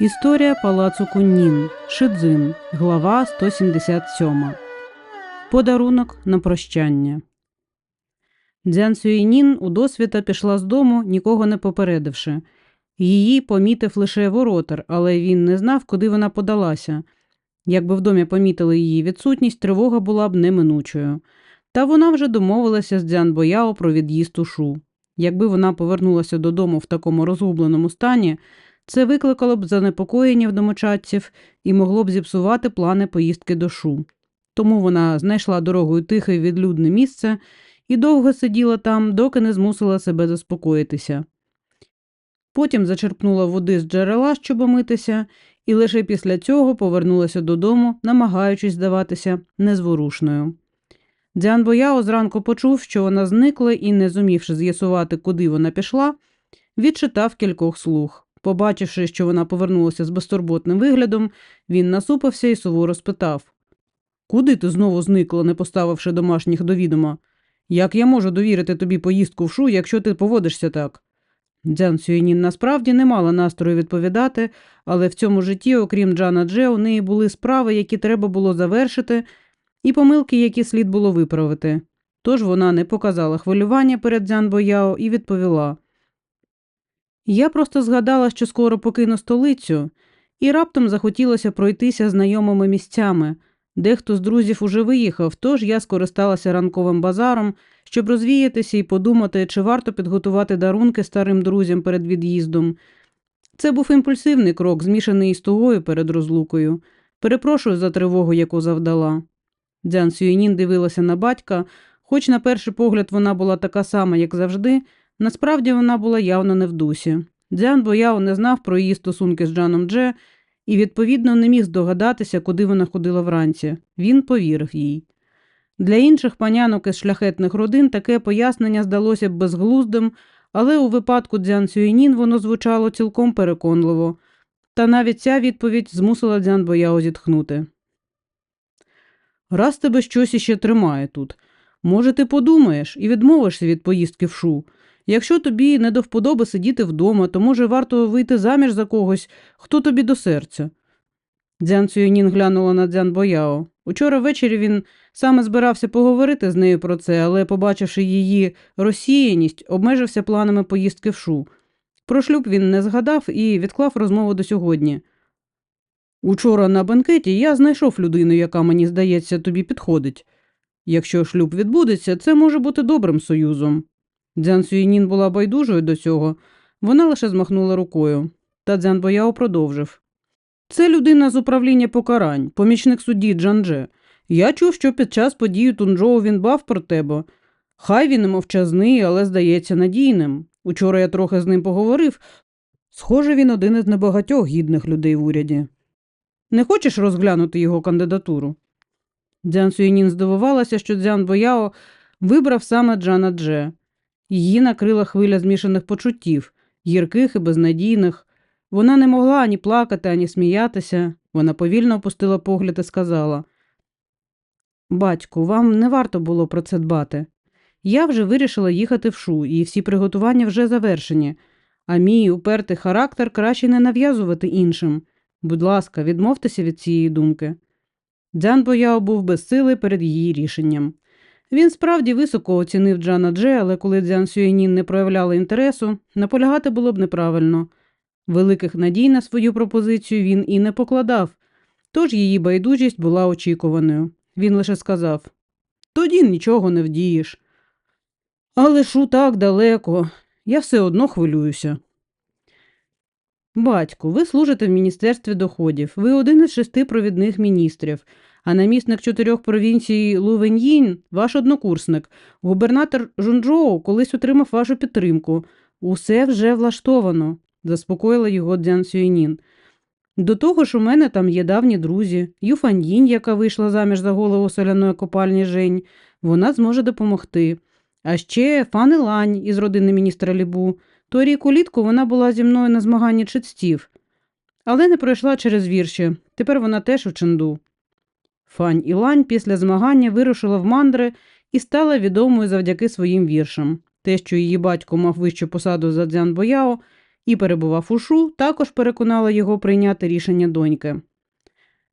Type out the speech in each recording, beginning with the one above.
Історія палацу Куннін. Шидзин. Глава 177. Подарунок на прощання. Дзян Сюїнін у досвіта пішла з дому, нікого не попередивши. Її помітив лише воротар, але він не знав, куди вона подалася. Якби в домі помітили її відсутність, тривога була б неминучою. Та вона вже домовилася з Дзян Бояо про від'їзд у шу. Якби вона повернулася додому в такому розгубленому стані, це викликало б занепокоєння в домочадців і могло б зіпсувати плани поїздки до шу. Тому вона знайшла дорогою тихе і відлюдне місце і довго сиділа там, доки не змусила себе заспокоїтися. Потім зачерпнула води з джерела, щоб омитися, і лише після цього повернулася додому, намагаючись здаватися незворушною. Дзян Бояо зранку почув, що вона зникла і, не зумівши з'ясувати, куди вона пішла, відчитав кількох слуг. Побачивши, що вона повернулася з безтурботним виглядом, він насупився і суворо спитав Куди ти знову зникла, не поставивши домашніх до відома? Як я можу довірити тобі поїздку в шу, якщо ти поводишся так? Дзян Сюєнін насправді не мала настрою відповідати, але в цьому житті, окрім Джана Дже, у неї були справи, які треба було завершити, і помилки, які слід було виправити. Тож вона не показала хвилювання перед Дзян Бояо і відповіла. Я просто згадала, що скоро покину столицю, і раптом захотілося пройтися знайомими місцями. Дехто з друзів уже виїхав, тож я скористалася ранковим базаром, щоб розвіятися і подумати, чи варто підготувати дарунки старим друзям перед від'їздом. Це був імпульсивний крок, змішаний із тугою перед розлукою. Перепрошую за тривогу, яку завдала. Дзян Сюєнін дивилася на батька, хоч на перший погляд вона була така сама, як завжди. Насправді вона була явно не в дусі. Дзян Бояо не знав про її стосунки з Джаном Дже і, відповідно, не міг здогадатися, куди вона ходила вранці. Він повірив їй. Для інших панянок із шляхетних родин таке пояснення здалося б безглуздим, але у випадку Дзян Сюєнін воно звучало цілком переконливо, та навіть ця відповідь змусила Дзян Бояо зітхнути. Раз тебе щось іще тримає тут. Може, ти подумаєш і відмовишся від поїздки в шу. Якщо тобі не до вподоби сидіти вдома, то, може, варто вийти заміж за когось, хто тобі до серця. Дзян Цюєнін глянула на Дзян Бояо. Учора ввечері він саме збирався поговорити з нею про це, але, побачивши її розсіяність, обмежився планами поїздки в шу. Про шлюб він не згадав і відклав розмову до сьогодні. Учора на бенкеті я знайшов людину, яка, мені здається, тобі підходить. Якщо шлюб відбудеться, це може бути добрим союзом. Дзян Сюєнін була байдужою до цього, вона лише змахнула рукою. Та Дзян Бояо продовжив. Це людина з управління покарань, помічник судді Джандже. Я чув, що під час події Тунджоу він бав про тебе. Хай він і мовчазний, але здається надійним. Учора я трохи з ним поговорив. Схоже, він один із небагатьох гідних людей в уряді. Не хочеш розглянути його кандидатуру? Дзян Сюєнін здивувалася, що Дзян Бояо вибрав саме Джана Дже. Її накрила хвиля змішаних почуттів, гірких і безнадійних. Вона не могла ані плакати, ані сміятися. Вона повільно опустила погляд і сказала Батьку, вам не варто було про це дбати. Я вже вирішила їхати в шу, і всі приготування вже завершені, а мій упертий характер краще не нав'язувати іншим. Будь ласка, відмовтеся від цієї думки. Дзян Бояо був безсилий перед її рішенням. Він справді високо оцінив Джана Дже, але коли Дзян Сюєнін не проявляла інтересу, наполягати було б неправильно. Великих надій на свою пропозицію він і не покладав, тож її байдужість була очікуваною. Він лише сказав тоді нічого не вдієш. Але шу так далеко, я все одно хвилююся. Батьку, ви служите в Міністерстві доходів. Ви один із шести провідних міністрів, а намісник чотирьох провінцій Лувеньїн – ваш однокурсник. Губернатор Жунджоу колись отримав вашу підтримку. Усе вже влаштовано, заспокоїла його Дзян Сюєнін. До того ж, у мене там є давні друзі, Юфаньїн, яка вийшла заміж за голову соляної копальні Жень, вона зможе допомогти. А ще Фан Лань із родини міністра Лібу. Торік улітку вона була зі мною на змаганні читців, але не пройшла через вірші. Тепер вона теж у ченду. Фань Ілань після змагання вирушила в мандри і стала відомою завдяки своїм віршам. Те, що її батько мав вищу посаду за Дзян Бояо, і перебував у шу, також переконала його прийняти рішення доньки.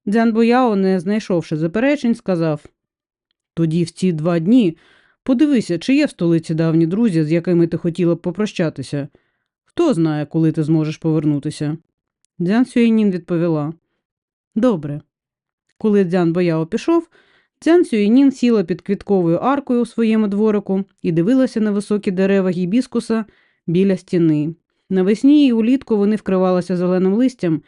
Дзян Бояо, не знайшовши заперечень, сказав Тоді в ці два дні подивися, чи є в столиці давні друзі, з якими ти хотіла б попрощатися. Хто знає, коли ти зможеш повернутися? Дзян Сюєнін відповіла Добре. Коли Дзян Бояо пішов, Дзян Сюєнін сіла під квітковою аркою у своєму дворику і дивилася на високі дерева гібіскуса біля стіни. Навесні і улітку вони вкривалися зеленим листям,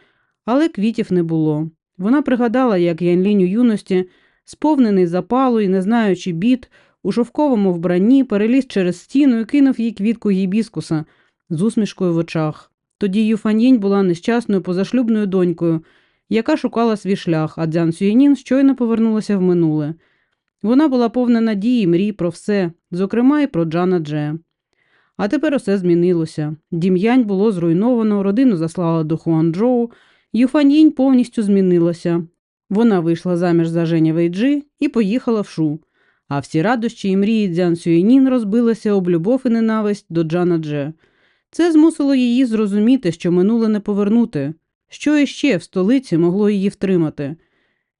але квітів не було. Вона пригадала, як Янлінь у юності, сповнений запалу і не знаючи бід, у шовковому вбранні переліз через стіну і кинув їй квітку гібіскуса з усмішкою в очах. Тоді Юфаньїнь була нещасною позашлюбною донькою, яка шукала свій шлях, а Дзян Сюєнін щойно повернулася в минуле. Вона була повна надії, мрій про все, зокрема і про Джана Дже. А тепер усе змінилося. Дім'янь було зруйновано, родину заслала до Хуанчжоу, Юфаньїнь повністю змінилася. Вона вийшла заміж за Женя Вейджи і поїхала в Шу. А всі радощі і мрії Дзян Сюєнін розбилися об любов і ненависть до Джана Дже. Це змусило її зрозуміти, що минуле не повернути. Що іще в столиці могло її втримати?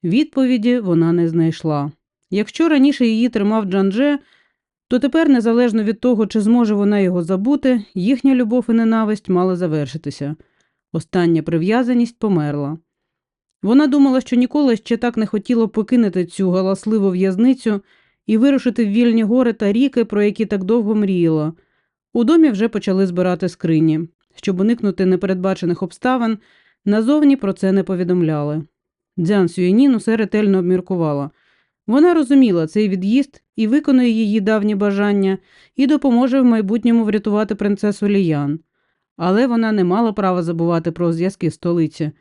Відповіді вона не знайшла. Якщо раніше її тримав Джандже, то тепер, незалежно від того, чи зможе вона його забути, їхня любов і ненависть мали завершитися. Остання прив'язаність померла. Вона думала, що ніколи ще так не хотіла покинути цю галасливу в'язницю і вирушити в вільні гори та ріки, про які так довго мріяла. У домі вже почали збирати скрині. Щоб уникнути непередбачених обставин, назовні про це не повідомляли. Дзян Сюєнін усе ретельно обміркувала. Вона розуміла цей від'їзд і виконує її давні бажання, і допоможе в майбутньому врятувати принцесу Ліян. Але вона не мала права забувати про зв'язки столиці.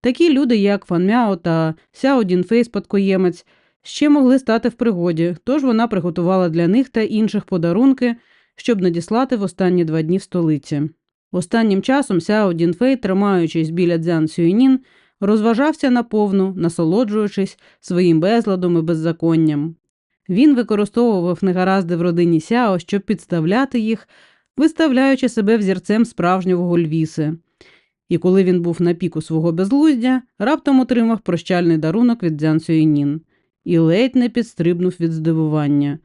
Такі люди, як Фан Мяо та Сяо Дінфей спадкоємець, ще могли стати в пригоді, тож вона приготувала для них та інших подарунки, щоб надіслати в останні два дні в столиці. Останнім часом Сяо Дінфей, тримаючись біля Дзян Сюєнін, розважався наповну, насолоджуючись своїм безладом і беззаконням. Він використовував негаразди в родині Сяо, щоб підставляти їх, виставляючи себе взірцем справжнього гольвіси. І коли він був на піку свого безлуздя, раптом отримав прощальний дарунок від Дзян Сюєнін і ледь не підстрибнув від здивування.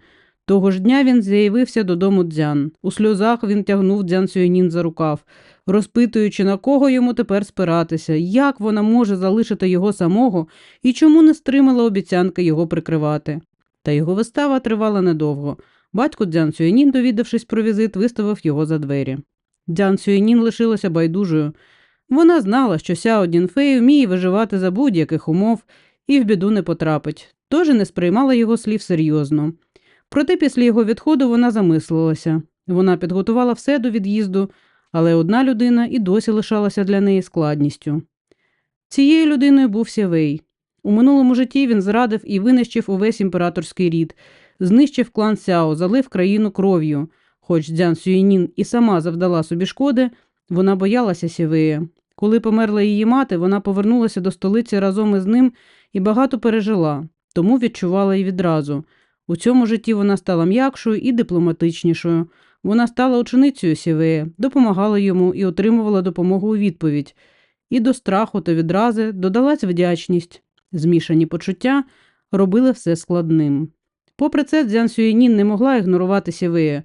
Того ж дня він з'явився додому дзян. У сльозах він тягнув дзян Сюєнін за рукав, розпитуючи, на кого йому тепер спиратися, як вона може залишити його самого і чому не стримала обіцянки його прикривати. Та його вистава тривала недовго. Батько Дзян Сюєнін, довідавшись про візит, виставив його за двері. Дзян Сюєнін лишилася байдужою. Вона знала, що Сяо Дінфей вміє виживати за будь-яких умов і в біду не потрапить, тож і не сприймала його слів серйозно. Проте після його відходу вона замислилася. Вона підготувала все до від'їзду, але одна людина і досі лишалася для неї складністю. Цією людиною був Сявей. У минулому житті він зрадив і винищив увесь імператорський рід, знищив клан Сяо, залив країну кров'ю. Хоч Дзян Сюєнін і сама завдала собі шкоди, вона боялася Сєвея. Коли померла її мати, вона повернулася до столиці разом із ним і багато пережила, тому відчувала її відразу. У цьому житті вона стала м'якшою і дипломатичнішою. Вона стала ученицею Сєвея, допомагала йому і отримувала допомогу у відповідь. І до страху та відрази додалась вдячність. Змішані почуття робили все складним. Попри це, Дзян Сюєнін не могла ігнорувати Сєвея.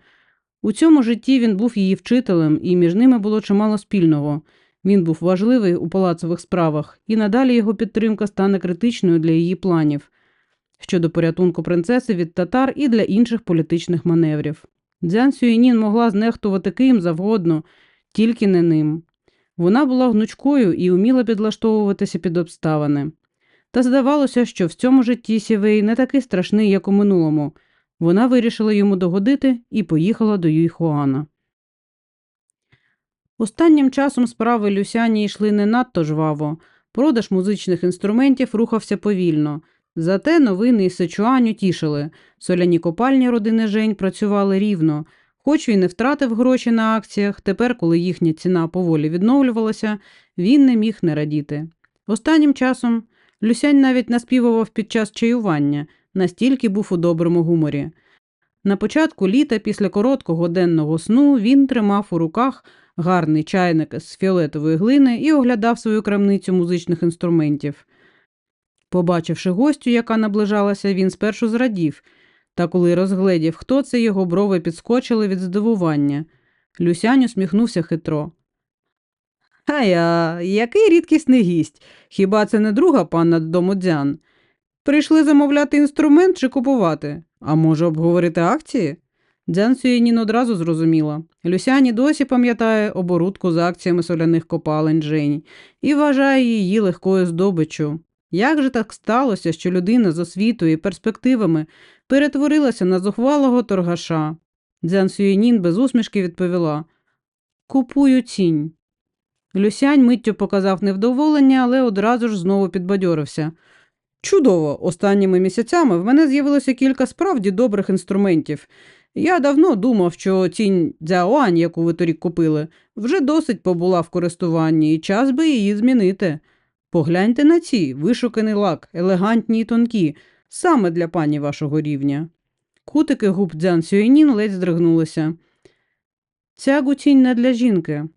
У цьому житті він був її вчителем, і між ними було чимало спільного. Він був важливий у палацових справах, і надалі його підтримка стане критичною для її планів щодо порятунку принцеси від татар і для інших політичних маневрів. Дзян Сюєнін могла знехтувати ким завгодно, тільки не ним. Вона була гнучкою і вміла підлаштовуватися під обставини. Та здавалося, що в цьому житті Сівей не такий страшний, як у минулому. Вона вирішила йому догодити і поїхала до Юйхуана. Останнім часом справи Люсяні йшли не надто жваво. Продаж музичних інструментів рухався повільно. Зате новини із Сичуаню тішили. Соляні копальні родини Жень працювали рівно. Хоч він не втратив гроші на акціях, тепер, коли їхня ціна поволі відновлювалася, він не міг не радіти. Останнім часом Люсянь навіть наспівував під час чаювання, настільки був у доброму гуморі. На початку літа, після короткого денного сну, він тримав у руках гарний чайник з фіолетової глини і оглядав свою крамницю музичних інструментів. Побачивши гостю, яка наближалася, він спершу зрадів, та коли розгледів, хто це, його брови підскочили від здивування. Люсянь усміхнувся хитро. А я, який рідкісний гість. Хіба це не друга панна дому дзян? Прийшли замовляти інструмент чи купувати? А може, обговорити акції? Дзян Сюєнін одразу зрозуміла. Люсяні досі пам'ятає оборудку з акціями соляних копалень Жень і вважає її легкою здобиччю. Як же так сталося, що людина з освітою і перспективами перетворилася на зухвалого торгаша? Дзян Сюєнін без усмішки відповіла Купую тінь. Люсянь миттю показав невдоволення, але одразу ж знову підбадьорився. Чудово! Останніми місяцями в мене з'явилося кілька справді добрих інструментів. Я давно думав, що тінь дзяоань, яку ви торік купили, вже досить побула в користуванні, і час би її змінити. Погляньте на ці вишуканий лак, елегантні й тонкі, саме для пані вашого рівня. Кутики губ Дзян Сюєнін ледь здригнулися. Ця гутінь не для жінки.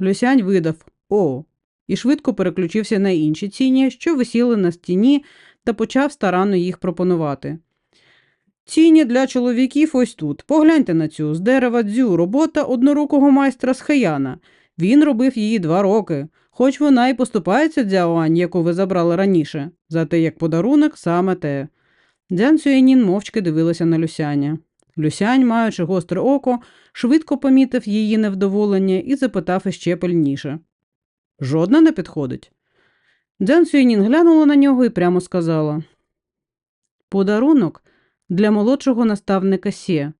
Люсянь видав О. і швидко переключився на інші ціні, що висіли на стіні, та почав старанно їх пропонувати. Тіні для чоловіків ось тут. Погляньте на цю з дерева дзю робота однорукого майстра з Хаяна. Він робив її два роки, хоч вона і поступається дзяоань, яку ви забрали раніше, зате як подарунок саме те. Дзян Сюєнін мовчки дивилася на Люсяня. Люсянь, маючи гостре око, швидко помітив її невдоволення і запитав іще пильніше. Жодна не підходить. Дзян Сюєнін глянула на нього і прямо сказала Подарунок для молодшого наставника Сє.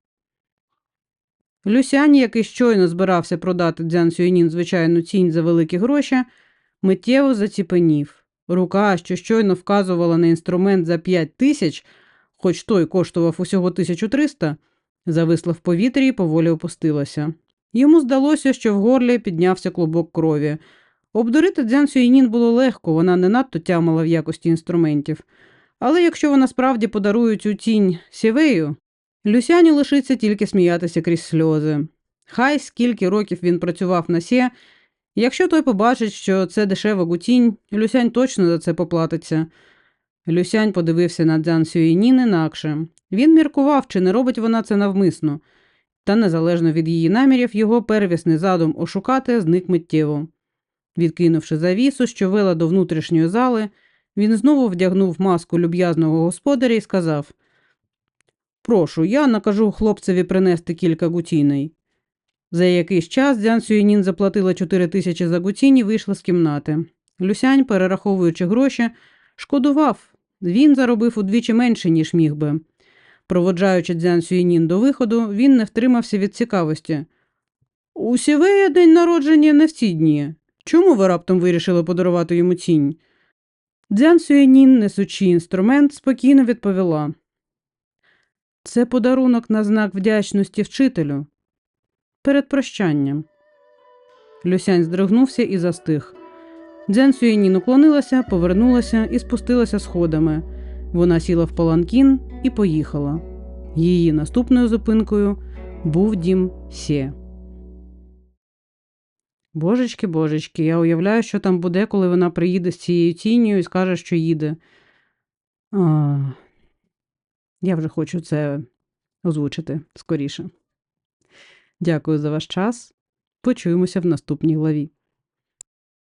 Люсянь, який щойно збирався продати Дзян Сюєнін звичайну цінь за великі гроші, миттєво заціпенів. Рука, що щойно вказувала на інструмент за п'ять тисяч, хоч той коштував усього 1300, зависла в повітрі і поволі опустилася. Йому здалося, що в горлі піднявся клубок крові. Обдурити Дзян Сюєнін було легко, вона не надто тямила в якості інструментів. Але якщо вона справді подарує цю тінь сівею, Люсяні лишиться тільки сміятися крізь сльози. Хай скільки років він працював на сє, якщо той побачить, що це дешева гутінь, Люсянь точно за це поплатиться. Люсянь подивився на Дзян Сюєнін інакше. Він міркував, чи не робить вона це навмисно, та незалежно від її намірів, його первісний задум ошукати зник миттєво. Відкинувши завісу, що вела до внутрішньої зали, він знову вдягнув маску люб'язного господаря і сказав Прошу, я накажу хлопцеві принести кілька гутіней. За якийсь час Дзян Сюєнін заплатила чотири тисячі за гутінь і вийшла з кімнати. Люсянь, перераховуючи гроші, шкодував. Він заробив удвічі менше, ніж міг би. Проводжаючи Дзян Сюєнін до виходу, він не втримався від цікавості. У Сівея день народження не в ці дні. Чому ви раптом вирішили подарувати йому тінь? Дзян Сюєнін, несучи інструмент, спокійно відповіла. Це подарунок на знак вдячності вчителю. Перед прощанням. Люсянь здригнувся і застиг. Дзян Сюєнін уклонилася, повернулася і спустилася сходами. Вона сіла в паланкін і поїхала. Її наступною зупинкою був дім Сє. Божечки, божечки, я уявляю, що там буде, коли вона приїде з цією тінню і скаже, що їде. А, я вже хочу це озвучити скоріше. Дякую за ваш час. Почуємося в наступній главі.